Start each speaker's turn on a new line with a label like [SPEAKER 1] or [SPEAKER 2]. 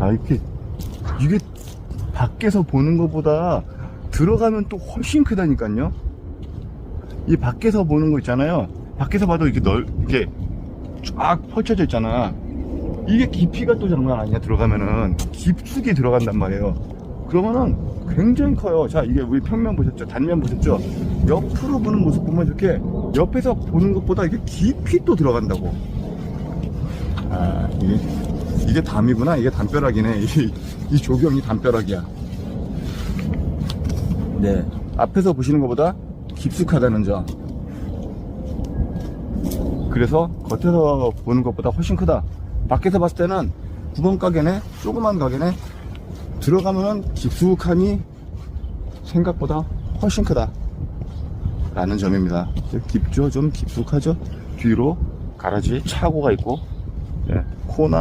[SPEAKER 1] 아, 이렇게, 이게 밖에서 보는 것보다 들어가면 또 훨씬 크다니까요. 이 밖에서 보는 거 있잖아요. 밖에서 봐도 이렇게 넓, 이렇게 쫙 펼쳐져 있잖아. 이게 깊이가 또 장난 아니야, 들어가면은. 깊숙이 들어간단 말이에요. 그러면은 굉장히 커요. 자, 이게 우리 평면 보셨죠? 단면 보셨죠? 옆으로 보는 모습 보면 이렇게 옆에서 보는 것보다 이게 깊이 또 들어간다고. 아, 이게, 이게 담이구나. 이게 담벼락이네. 이, 이 조경이 담벼락이야. 네. 앞에서 보시는 것보다 깊숙하다는 점. 그래서 겉에서 보는 것보다 훨씬 크다. 밖에서 봤을 때는 구멍가게네, 조그만 가게네, 들어가면 깊숙하니 생각보다 훨씬 크다. 라는 점입니다. 깊죠? 좀 깊숙하죠? 뒤로 가라지 차고가 있고, 예, 코나